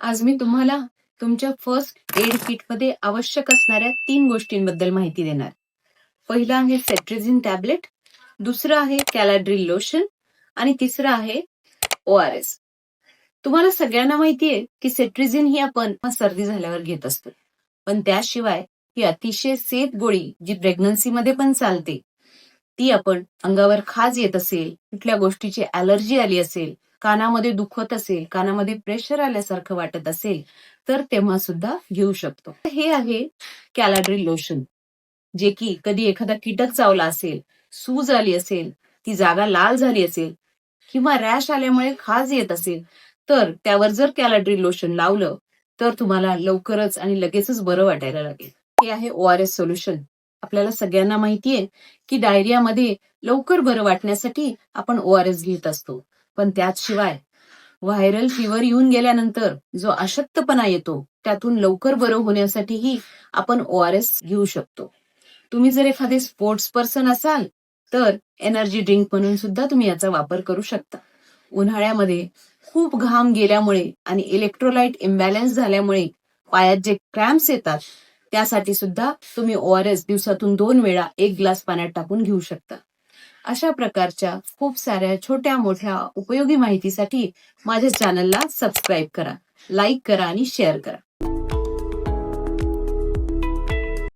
आज मी तुम्हाला तुमच्या फर्स्ट एड किटमध्ये आवश्यक असणाऱ्या तीन गोष्टींबद्दल माहिती देणार. पहिलं आहे सेट्रिझिन टॅबलेट दुसरं आहे कॅलाड्रिल लोशन आणि तिसरं आहे ओ आर एस तुम्हाला सगळ्यांना माहितीये की सेट्रिझिन ही आपण सर्दी झाल्यावर घेत असतो. पण त्याशिवाय ही अतिशय सेफ गोळी जी प्रेग्नन्सीमध्ये पण चालते ती आपण अंगावर खाज येत असेल कुठल्या गोष्टीची अलर्जी आली असेल कानामध्ये दुखत असेल कानामध्ये प्रेशर आल्यासारखं वाटत असेल तर तेव्हा सुद्धा घेऊ शकतो. हे आहे कॅलाड्रिल लोशन जे की कधी एखादा कीटक चावला असेल सूज आली असेल ती जागा लाल झाली असेल किंवा रॅश आल्यामुळे खाज येत असेल तर त्यावर जर कॅलाड्रिल लोशन लावलं तर तुम्हाला लवकरच आणि लगेचच बरं वाटायला लागेल. हे आहे ओ आर एस सोल्युशन. आपल्याला सगळ्यांना माहितीये की डायरियामध्ये लवकर बरं वाटण्यासाठी आपण ओ आर एस घेत असतो. पण त्याचशिवाय व्हायरल फिवर येऊन गेल्यानंतर जो अशक्तपणा येतो त्यातून लवकर बरं होण्यासाठीही आपण ओ आर एस घेऊ शकतो. तुम्ही जर एखादे स्पोर्ट्स पर्सन असाल तर एनर्जी ड्रिंक म्हणून सुद्धा तुम्ही याचा वापर करू शकता. उन्हाळ्यामध्ये खूप घाम गेल्यामुळे आणि इलेक्ट्रोलाइट इम्बॅलन्स झाल्यामुळे पायात जे क्रॅम्प्स येतात त्यासाठी सुद्धा तुम्ही ओ आर एस दिवसातून दोन वेळा एक ग्लास पाण्यात टाकून घेऊ शकता. अशा प्रकारच्या खूप साऱ्या छोट्या मोठ्या उपयोगी माहितीसाठी माझ्या चॅनलला सबस्क्राईब करा लाईक करा आणि शेअर करा.